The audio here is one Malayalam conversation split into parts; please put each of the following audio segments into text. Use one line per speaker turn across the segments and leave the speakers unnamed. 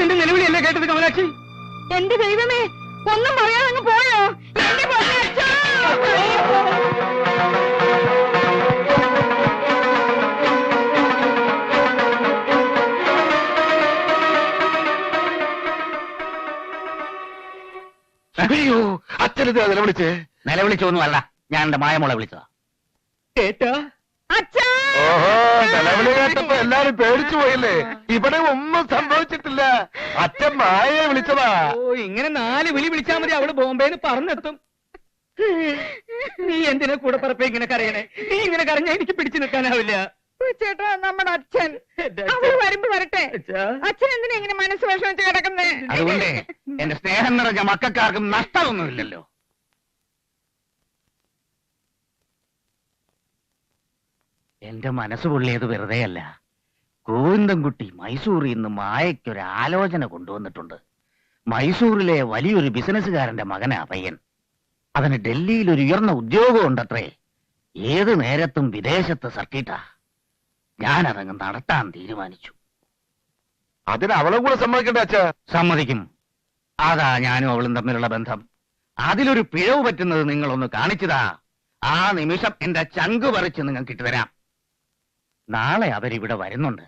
അച്ഛന്റെ നിലവിളിയല്ലേ കേട്ടത് കമലാക്ഷി?
എന്റെ ദൈവമേ? ഒന്നും പറയാതെ അങ്ങ് പോയോ? എന്റെ!
അയ്യോ അച്ഛനത് നിലവിളിച്ച്?
നിലവിളിച്ചൊന്നും അല്ല ഞാൻ എന്റെ മായമോളെ വിളിച്ചതാ.
കേട്ടാ
അച്ഛാ!
ഓഹോ! നിലവിളി കേട്ടപ്പോ എല്ലാരും പേടിച്ചു പോയില്ലേ? ഇവിടെ ഒന്നും സംഭവിച്ചിട്ടില്ല. അച്ഛൻ മായയെ വിളിച്ചതാ.
ഓ ഇങ്ങനെ നാല് വിളി വിളിച്ചാ മതി അവൾ ബോംബെന്ന് പറഞ്ഞെത്തും. നീ എന്തിനാ കൂടെ പറപ്പ ഇങ്ങനെ കരയണേ? നീ ഇങ്ങനെ കരഞ്ഞാ എനിക്ക് പിടിച്ചു നിൽക്കാനാവില്ല.
ചേട്ടാ നമ്മുടെ അച്ഛൻ.
അവൾ
വരുമ്പോ വരട്ടെ? അച്ഛൻ എന്തിനാ ഇങ്ങനെ മനസ്സ് വിഷമിച്ച് കിടക്കുന്നേ?
അതുകൊണ്ട് എന്റെ സ്നേഹം നിറഞ്ഞ മക്കൾക്കാർക്കും നഷ്ടമൊന്നുമില്ലല്ലോ. എന്റെ മനസ്സ് പൊള്ളിയത് വെറുതെയല്ല ഗോവിന്ദൻകുട്ടി മൈസൂരിൽ നിന്ന് മായയ്ക്കൊരു ആലോചന കൊണ്ടുവന്നിട്ടുണ്ട്. മൈസൂരിലെ വലിയൊരു ബിസിനസ്സുകാരന്റെ മകനാ പയ്യൻ. അവന് ഡൽഹിയിൽ ഒരു ഉയർന്ന ഉദ്യോഗം ഉണ്ടത്രേ. ഏത് നേരത്തും വിദേശത്ത് സർക്കിട്ടാ. ഞാനതങ്ങ് നടത്താൻ തീരുമാനിച്ചു.
അതിന് അവളെ കൂടെ സമ്മതിക്കേണ്ട അച്ഛാ?
സമ്മതിക്കും. അതാ ഞാനും അവളും തമ്മിലുള്ള ബന്ധം. അതിലൊരു പിഴവ് പറ്റുന്നത് നിങ്ങളൊന്ന് കാണിച്ചതാ. ആ നിമിഷം എന്റെ ചങ്ക് പറിച്ച് നിങ്ങൾക്ക് ഇട്ടുതരാം. നാളെ അവരിവിടെ വരുന്നുണ്ട്.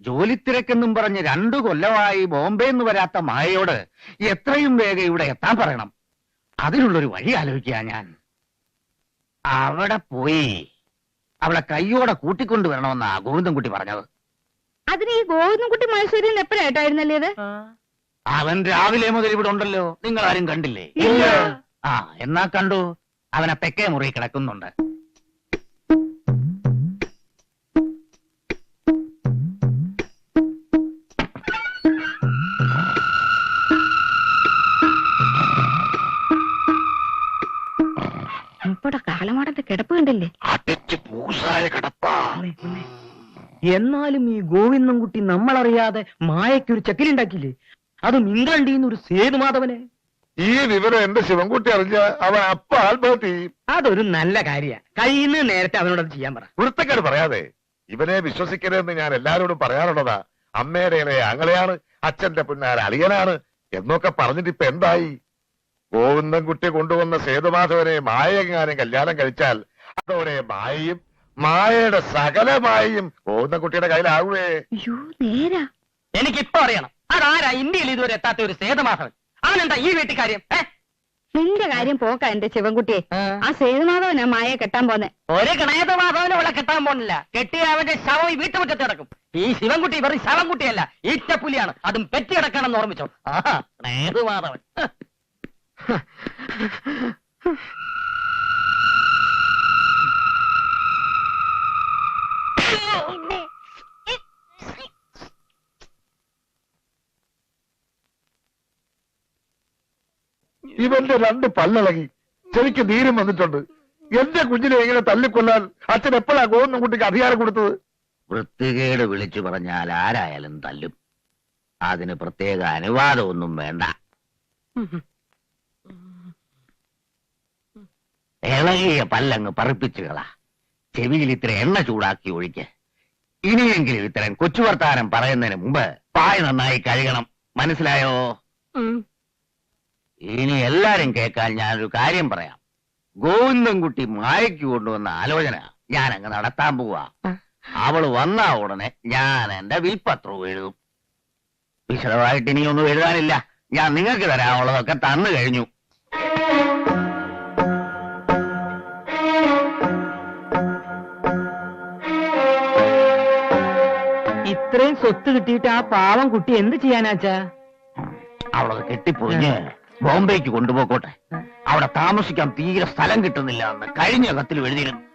ജോലി തിരക്കെന്നും പറഞ്ഞ് രണ്ടു കൊല്ലമായി ബോംബെ എന്ന് വരാത്ത മായയോട് എത്രയും വേഗം ഇവിടെ എത്താൻ പറയണം. അതിനുള്ളൊരു വഴി ആലോചിക്കുക ഞാൻ. അവിടെ പോയി അവളെ കൈയോടെ ആ ഗോവിന്ദൻകുട്ടി പറഞ്ഞത്.
അതിന് ഈ ഗോവിന്ദൻകുട്ടി മൈസൂരിൽ നിന്ന് എപ്പോഴായിട്ടായിരുന്നല്ലേ ഇത്
അവൻ രാവിലെ മുതൽ ഇവിടെ ഉണ്ടല്ലോ. നിങ്ങൾ ആരും കണ്ടില്ലേ?
ഇല്ല.
ആ എന്നാ കണ്ടു? അവനെ തെക്കേ മുറി കിടക്കുന്നുണ്ട്.
എന്നാലും ഈ ഗോവിന്ദൻകുട്ടി നമ്മളറിയാതെ മായയ്ക്കൊരു ചക്കിലുണ്ടാക്കിയില്ലേ അതും ഇംഗ്ലണ്ടിൽ ഒരു സേതുമാധവനെ
ഈ വിവരം എന്റെ ശിവൻകുട്ടി അറിഞ്ഞ അവൻ അപ്പ ആത്മഹത്യ ചെയ്യും.
അതൊരു നല്ല കാര്യ. കയ്യിന്ന് നേരത്തെ അവനോട് അത് ചെയ്യാൻ പറ.
വൃത്തക്കേട് പറയാതെ. ഇവനെ വിശ്വസിക്കരുതെന്ന് ഞാൻ എല്ലാരോടും പറയാറുള്ളതാ. അമ്മയുടെ ഇളയ അങ്ങളെയാണ് അച്ഛന്റെ പിന്നാര അളിയനാണ് എന്നൊക്കെ പറഞ്ഞിട്ട് ഇപ്പൊ എന്തായി? ഗോവിന്ദൻകുട്ടി കൊണ്ടുവന്ന സേതുമാധവനെ മായയെങ്ങാനും കല്യാണം കഴിച്ചാൽ അതോടെ മായയും മായയുടെ സകലമായും പോകുന്ന കുട്ടിയുടെ കയ്യിലാവേ
അയ്യോ നേരാ.
എനിക്കിപ്പോ അറിയണം. അതാരാ ഇന്ത്യയിൽ ഇതുവരെ എത്താത്ത ഒരു സേതുമാധവൻ? അവനെന്താ ഈ വീട്ടിൽ കാര്യം
നിന്റെ കാര്യം പോക്ക എന്റെ ശിവൻകുട്ടിയെ. ആ. സേതുമാധവനാ മായ കെട്ടാൻ പോന്നെ.
ഒരു ഗണേതമാധവനെ അവളെ കെട്ടാൻ പോണില്ല. കെട്ടിയ അവന്റെ ശവം ഈ വീട്ടുമുറ്റത്ത് കിടക്കും. ഈ ശിവൻകുട്ടി വെറും ശവൻകുട്ടിയല്ല ഈറ്റപ്പുലിയാണ്. അതും പെറ്റി കിടക്കണം ഓർമ്മിച്ചോ? ആ ഗണേതമാധവൻ.
ഇവന്റെ രണ്ട് പല്ലിളകി. ശരിക്ക് നീരും വന്നിട്ടുണ്ട്. എന്റെ കുഞ്ഞിനെ എങ്ങനെ തല്ലിക്കൊല്ലാൻ അച്ഛൻ എപ്പോഴാ ഗോവിന്ദൻകുട്ടിക്ക് അധികാരം കൊടുത്തത്?
വൃത്തികേട് വിളിച്ചു പറഞ്ഞാൽ ആരായാലും തല്ലും. അതിന് പ്രത്യേക അനുവാദമൊന്നും വേണ്ട. ഇളകിയ പല്ലങ്ങ് പറിപ്പിച്ചുകളാ ചെവിയിൽ ഇത്ര എണ്ണ ചൂടാക്കി ഒഴിക്ക്. ഇനിയെങ്കിലും ഇത്തരം കൊച്ചുവർത്താനം പറയുന്നതിന് മുമ്പ് പായ നന്നായി കഴുകണം. മനസ്സിലായോ? ഇനി എല്ലാരും കേൾക്കാൻ ഞാനൊരു കാര്യം പറയാം. ഗോവിന്ദൻകുട്ടി മായയ്ക്ക് കൊണ്ടുവന്ന ആലോചന ഞാൻ അങ്ങ് നടത്താൻ പോവാ. അവൾ വന്ന ഉടനെ ഞാൻ എന്റെ വിൽപത്രവും എഴുതും. വിശദമായിട്ട് ഇനിയൊന്നും എഴുതാനില്ല. ഞാൻ നിങ്ങൾക്ക് തരാനുള്ളതൊക്കെ തന്നു കഴിഞ്ഞു.
ഇത്രയും സ്വത്ത് കിട്ടിയിട്ട് ആ പാവം കുട്ടി എന്ത് ചെയ്യാനാച്ചാ
അവളത് കെട്ടിപ്പൊഴിഞ്ഞ് ബോംബെക്ക് കൊണ്ടുപോക്കോട്ടെ അവിടെ താമസിക്കാൻ തീരെ സ്ഥലം കിട്ടുന്നില്ല എന്ന് കഴിഞ്ഞ കത്തിൽ എഴുതിയിരുന്നു.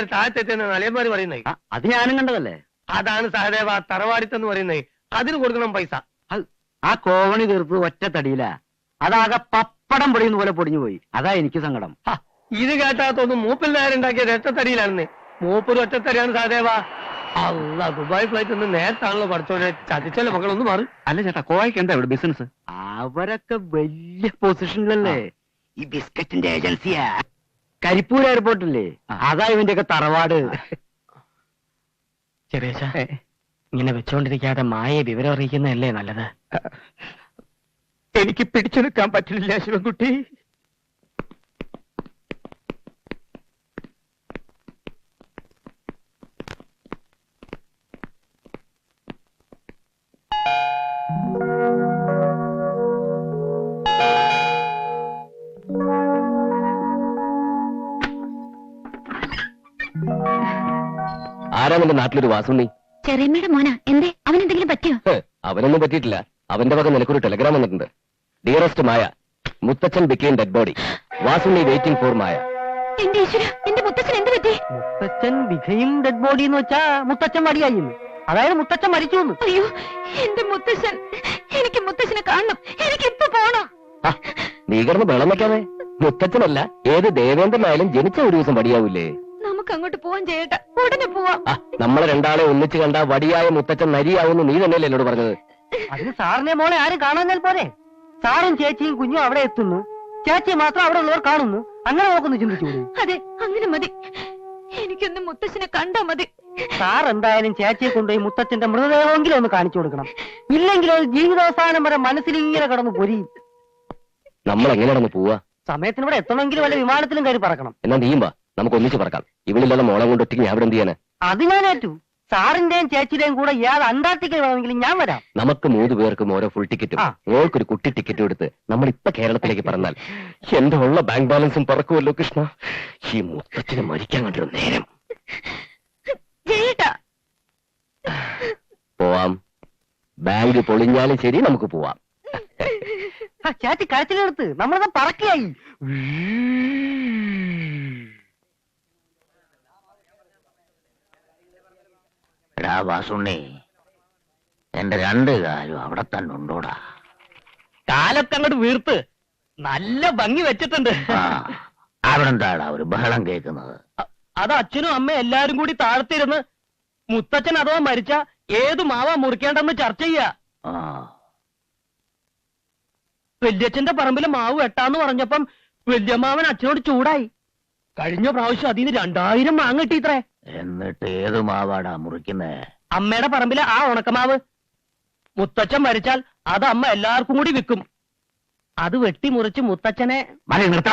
കൊണ്ട് താഴത്തെത്തിയെന്ന് താഴത്തെത്തുന്ന പറയുന്നേ.
അത് ഞാനും കണ്ടതല്ലേ?
അതാണ് സഹദേവ തറവാടിത്തെന്ന് പറയുന്നേ. അതിന് കൊടുക്കണം പൈസ.
ആ കോവണി തീർത്ത് ഒറ്റ തടിയില. അതാകെ പപ്പടം പൊടിയുന്ന പോലെ പൊടിഞ്ഞു പോയി. അതാ എനിക്ക് സങ്കടം.
ഹ, ഇത് കേട്ടാത്തൊന്നും മൂപ്പിൽ നേരുണ്ടാക്കിയത് ഒറ്റത്തടിയിലാണെന്ന് മൂപ്പൊരു ഒറ്റത്തടിയാണ് സഹദേവ. അല്ല ദുബായ് ഫ്ലൈറ്റ് ഒന്ന് നേരത്താണല്ലോ പഠിച്ചോനെ. ചതിച്ചല്ലേ മക്കളൊന്ന് മാറി.
അല്ല ചേട്ടാ കോവയ്ക്ക് എന്താ ഇവിടെ ബിസിനസ്
അവരൊക്കെ വലിയ പൊസിഷനിലല്ലേ ഈ ബിസ്ക്കറ്റിന്റെ ഏജൻസിയാ കരിപ്പൂർ എയർപോർട്ടില്ലേ അതാ ഇവന്റെ ഒക്കെ തറവാട് ഇങ്ങനെ വെച്ചോണ്ടിരിക്കാതെ മായെ വിവരം അറിയിക്കുന്നതല്ലേ നല്ലത്?
എനിക്ക് പിടിച്ചെടുക്കാൻ പറ്റില്ല ശിവൻകുട്ടി.
ആരാ നിന്റെ നാട്ടിലൊരു വാസുണ്ണി?
ചെറിയമ്മയുടെ മോനാ. എന്തേ? അവനെന്തെങ്കിലും പറ്റിയോ?
അവനൊന്നും പറ്റിയിട്ടില്ല. അവന്റെ വക നിനക്കൊരു ടെലഗ്രാം വന്നിട്ടുണ്ട്. ഡിയറസ്റ്റ് മായ മുത്തച്ഛൻ became dead body Vasunni waiting for Maya.
എന്റെ ഈശ്വര എന്റെ മുത്തച്ഛൻ എന്ത് പറ്റി?
മുത്തച്ഛൻ വിധയും ഡെഡ് ബോഡി എന്ന് വെച്ചാ മുത്തച്ഛൻ അതായത് മുത്തച്ഛൻ മരിച്ചു
അയ്യോ എന്റെ മുത്തച്ഛൻ. എനിക്ക് മുത്തച്ഛനെ കാണണം. എനിക്ക് ഇപ്പൊ പോണം.
നീ കിടന്ന് വെള്ളം വെക്കാതെ. മുത്തച്ഛനല്ല ഏത് ദേവേന്ദ്രനായാലും ജനിച്ച ഒരു ദിവസം വടിയാവൂലേ
നമുക്ക് അങ്ങോട്ട് പോവാൻ ചെയ്യട്ടെ. ഉടനെ പോവാം.
നമ്മളെ രണ്ടാളെ ഒന്നിച്ചു കണ്ട വടിയായ മുത്തച്ഛൻ നരിയാവുന്നു. നീ തന്നെയല്ലേ എന്നോട് പറഞ്ഞത്?
അതിന് സാറിനെ മോളെ ആരും കാണാഞ്ഞാൽ പോരെ? സാറും ചേച്ചിയും കുഞ്ഞും അവിടെ എത്തുന്നു. ചേച്ചി മാത്രം അവിടെ ഉള്ളവർ കാണുന്നു. അങ്ങനെ നോക്കുന്നു ചിന്തിച്ചു
അതെ അങ്ങനെ മതി. എനിക്കൊന്ന് മുത്തച്ഛനെ കണ്ടാ മതി.
സാർ എന്തായാലും ചേച്ചിയെ കൊണ്ടുപോയി മുത്തച്ഛന്റെ മൃതദേഹമെങ്കിലും ഒന്ന് കാണിച്ചു കൊടുക്കണം. ഇല്ലെങ്കിൽ അത് ജീവിതാവസാനം വരെ മനസ്സിൽ ഇങ്ങനെ കടന്നു പൊരിയും.
നമ്മൾ എങ്ങനെ പോവാ?
സമയത്തിന് ഇവിടെ എത്തണമെങ്കിൽ വല്ല വിമാനത്തിലും കയറി പറക്കണം.
എന്നാ നീയും വാ. നമുക്ക് ഒന്നിച്ച് പറക്കാം. ഇവളില്ലാതെ മോളെ കൊണ്ട് ഒറ്റയ്ക്ക് ഞാൻ ഇവിടെ എന്ത് ചെയ്യാനാ?
അത് ഞാൻ ഏറ്റു. സാറിന്റെയും ചേച്ചിയുടെയും കൂടെ ഇയാൾ അന്റാർട്ടിക്ക വേണമെങ്കിലും ഞാൻ വരാം.
നമുക്ക് മൂന്ന് പേർക്കും ഓരോ ഫുൾ ടിക്കറ്റും ഓൾക്കൊരു കുട്ടി ടിക്കറ്റും എടുത്ത് നമ്മൾ ഇപ്പൊ കേരളത്തിലേക്ക് പറഞ്ഞാൽ എന്റെ ഉള്ള ബാങ്ക് ബാലൻസും പറക്കുമല്ലോ കൃഷ്ണ. ഈ മുത്തച്ഛന് മരിക്കാൻ കണ്ടൊരു നേരം. പോവാം. ബാങ്ക് പൊളിഞ്ഞാലും ശരി നമുക്ക് പോവാം.
ചേച്ചി കരച്ചിലെടുത്ത് നമ്മളിതാ പറക്കിയായി
വാസുണ്ണി എന്റെ രണ്ട് കാലും അവിടെ തന്നെ ഉണ്ടോടാ.
കാലൊക്കെ അങ്ങോട്ട് വീർത്ത് നല്ല ഭംഗി വെച്ചിട്ടുണ്ട്.
അവിടെ എന്താടാ ഒരു ബഹളം കേൾക്കുന്നത്?
അത് അച്ഛനും അമ്മയും എല്ലാരും കൂടി താഴ്ത്തിരുന്ന് മുത്തച്ഛൻ അഥവാ മരിച്ച ഏത് മാവാ മുറിക്കേണ്ടെന്ന് ചർച്ച ചെയ്യാ. വല്യച്ഛന്റെ പറമ്പിൽ മാവ് വെട്ടാന്ന് പറഞ്ഞപ്പം വല്യമ്മാവൻ അച്ഛനോട് ചൂടായി. കഴിഞ്ഞ പ്രാവശ്യം അതിന് രണ്ടായിരം മാങ്ങ കിട്ടിയിത്രേ.
എന്നിട്ട് ഏത് മാവാടാ മുറിക്കുന്നേ?
അമ്മയുടെ പറമ്പിലെ ആ ഉണക്കമാവ്. മുത്തച്ഛൻ മരിച്ചാൽ അത് അമ്മ എല്ലാവർക്കും കൂടി വിൽക്കും. അത് വെട്ടി മുറിച്ച് മുത്തച്ഛനെ
മതി നിർത്ത.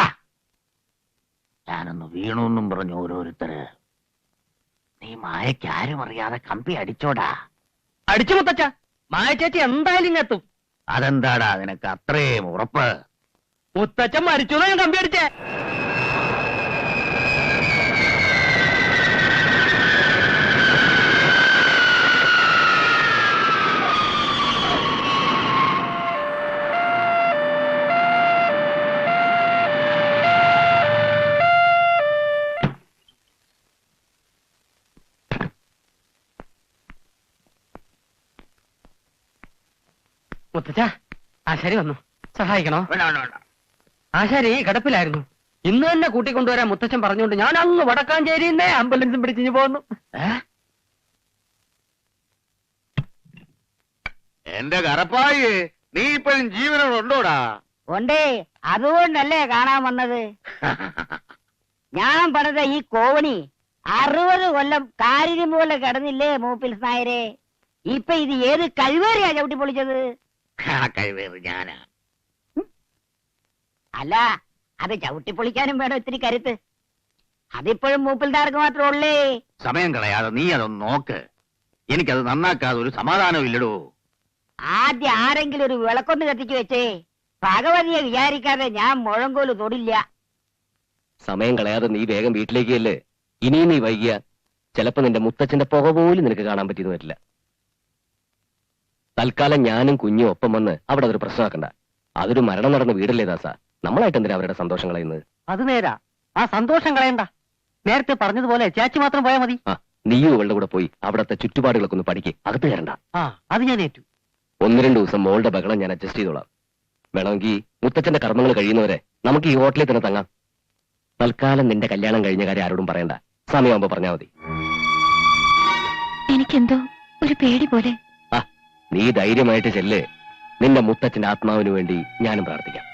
ഞാനൊന്ന് വീണു എന്നും പറഞ്ഞു ഓരോരുത്തര്. നീ മായയ്ക്ക് ആരും അറിയാതെ കമ്പി അടിച്ചോടാ.
അടിച്ചു മുത്തച്ഛ. മായ ചേച്ചി എന്തായാലും ഇങ്ങെത്തും
അതെന്താടാ നിനക്ക് അത്രയും ഉറപ്പ്?
മുത്തച്ഛൻ മരിച്ചു ഞാൻ കമ്പി അടിച്ചേ. മുത്തച്ഛ ആശാരി വന്നു. സഹായിക്കണോ?
വേണ്ട വേണ്ട വേണ്ട.
ആശാരി കിടപ്പിലായിരുന്നു. ഇന്ന് തന്നെ കൂട്ടിക്കൊണ്ടുവരാൻ മുത്തച്ഛൻ പറഞ്ഞുകൊണ്ട് ഞാൻ അങ്ങ് വടക്കാഞ്ചേരിന്നേ ആംബുലൻസും പിടിച്ചിഞ്ഞു പോന്നു.
എന്റെ കറപ്പായി നീ ഇപ്പോഴും ജീവനോടുണ്ടോടാ?
ഉണ്ടേ അതുകൊണ്ടല്ലേ കാണാൻ വന്നത്. ഞാൻ പറഞ്ഞ ഈ കോവണി അറുപത് കൊല്ലം കാരിന് പോലെ കിടന്നില്ലേ മൂപ്പിൽ സായരെ ഇപ്പൊ ഇത് ഏത് കഴിവേറിയാ ചവിട്ടി പൊളിച്ചത്?
ആ കഴിവേറ് ഞാനാ
അല്ല അത് ചവിട്ടി പൊളിക്കാനും വേണം ഇത്തിരി കരുത്ത്. അതിപ്പോഴും മൂപ്പിൽദാർക്ക് മാത്രമേ ഉള്ളേ.
സമയം കളയാതെ നീ അതൊന്ന് നോക്ക്. എനിക്കത് നന്നാക്കാതെ ഒരു സമാധാനവും ഇല്ലടോ.
ആദ്യം ആരെങ്കിലും ഒരു വിളക്കൊന്ന് കത്തിച്ചു വെച്ചേ. ഭഗവതിയെ വിചാരിക്കാതെ ഞാൻ മുഴങ്കോൽ തൊടില്ല.
സമയം കളയാതെ നീ വേഗം വീട്ടിലേക്ക് അല്ലേ ഇനിയും നീ വൈകിയ. ചിലപ്പോ നിന്റെ മുത്തച്ഛന്റെ പുക പോലും നിനക്ക് കാണാൻ പറ്റിയെന്ന് വരില്ല. തൽക്കാലം ഞാനും കുഞ്ഞും ഒപ്പം വന്ന് അവിടെ അതൊരു പ്രശ്നമാക്കണ്ട. അതൊരു മരണം നടന്ന വീടല്ലേ ദാസ. നമ്മളായിട്ട് എന്തിനാ അവരുടെ സന്തോഷം കളയുന്നത്?
അത് നേരാ. ആ സന്തോഷം കളയണ്ട. നേരത്തെ പറഞ്ഞതുപോലെ ചേച്ചി മാത്രം പോയാൽ മതി.
ആ നീയും ഇവളുടെ കൂടെ പോയി അവിടത്തെ ചുറ്റുപാടുകളൊക്കെ ഒന്ന് പഠിക്ക്. അകത്ത് കയറണ്ട.
ആ അത് ഞാൻ ഏറ്റു.
ഒന്ന് രണ്ട് ദിവസം മോളുടെ ബഹളം ഞാൻ അഡ്ജസ്റ്റ് ചെയ്തോളാം. വേണമെങ്കിൽ മുത്തച്ഛന്റെ കർമ്മങ്ങൾ കഴിയുന്നവരെ നമുക്ക് ഈ ഹോട്ടലിൽ തന്നെ തങ്ങാം. തൽക്കാലം നിന്റെ കല്യാണം കഴിഞ്ഞ കാര്യം ആരോടും പറയണ്ട. സമയമാകുമ്പോ പറഞ്ഞാൽ മതി.
എനിക്കെന്തോ ഒരു പേടി പോലെ
നീ ധൈര്യമായിട്ട് ചെല്ല്. നിന്റെ മുത്തച്ഛന്റെ ആത്മാവിന് വേണ്ടി ഞാനും പ്രാർത്ഥിക്കാം.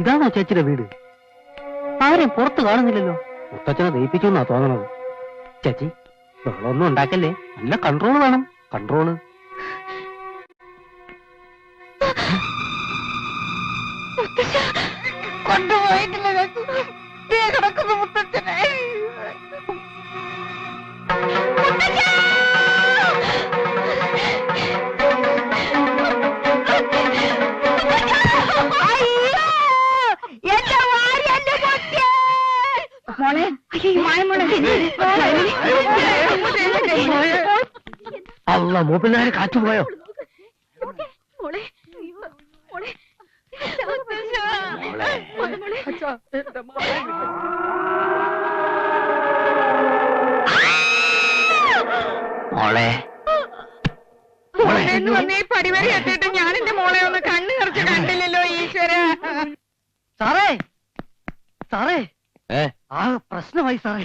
ഇതാണോ ചേച്ചിയുടെ വീട്? ആരെയും പുറത്ത് കാണുന്നില്ലല്ലോ. മുത്തച്ഛനെ ദയിപ്പിച്ചു എന്നാ തോന്നണത്. ചേച്ചി ബഹളമൊന്നും ഉണ്ടാക്കല്ലേ? നല്ല കൺട്രോൾ വേണം.
കൺട്രോൾ
അല്ല മൂപ്പിൽനാര് കാറ്റുപോയോ
മോളെ. എന്ന് വന്ന് ഈ പടിവരെ എത്തിയിട്ട് ഞാൻ എന്റെ മോളെ ഒന്ന് കണ്ണു നിറച്ച് കണ്ടില്ലല്ലോ ഈശ്വര.
സാറേ സാറേ ആ പ്രശ്നമായി സാറേ.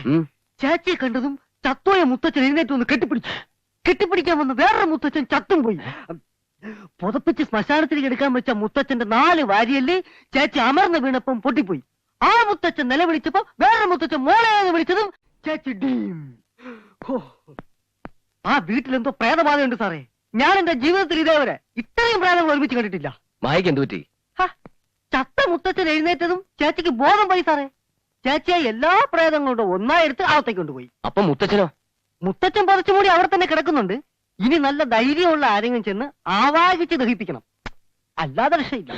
ചേച്ചിയെ കണ്ടതും ചത്തോയ മുത്തച്ഛൻ എഴുന്നേറ്റ് ഒന്ന് കെട്ടിപ്പിടിച്ചു കെട്ടിപ്പിടിക്കാൻ വന്ന വേറൊരു മുത്തച്ഛൻ ചത്തും പോയി. പുതപ്പിച്ച് ശ്മശാനത്തിലേക്ക് എടുക്കാൻ വെച്ച മുത്തച്ഛന്റെ നാല് വാരിയല്ലേ ചേച്ചി അമർന്ന് വീണപ്പം പൊട്ടിപ്പോയി. ആ മുത്തച്ഛൻ നിലവിളിച്ചപ്പോ വേറെ മുത്തച്ഛൻ മോളെ വിളിച്ചതും ചേച്ചി ഡീം. ആ വീട്ടിലെന്തോ പ്രേതബാധയുണ്ട് സാറേ. ഞാൻ എന്റെ ജീവിതത്തിൽ ഇതേവരെ ഇത്രയും പ്രേതങ്ങൾ ഒരുമിച്ച് കണ്ടിട്ടില്ല.
മായിക്ക് എന്തു പറ്റി?
ഹ, ചത്ത മുത്തച്ഛൻ എഴുന്നേറ്റതും ചേച്ചിക്ക് ബോധം പോയി സാറേ. ചേച്ചിയെ എല്ലാ പ്രേതങ്ങളുടെ ഒന്നായി എടുത്ത് അകത്തേക്ക് കൊണ്ടുപോയി.
അപ്പൊ മുത്തച്ഛനോ?
മുത്തച്ഛൻ പതച്ചു മൂടി അവിടെ തന്നെ കിടക്കുന്നുണ്ട്. ഇനി നല്ല ധൈര്യമുള്ള ആരെങ്കിലും ചെന്ന് ആവാഹിച്ച് ദഹിപ്പിക്കണം. അല്ലാതെ രക്ഷയില്ല.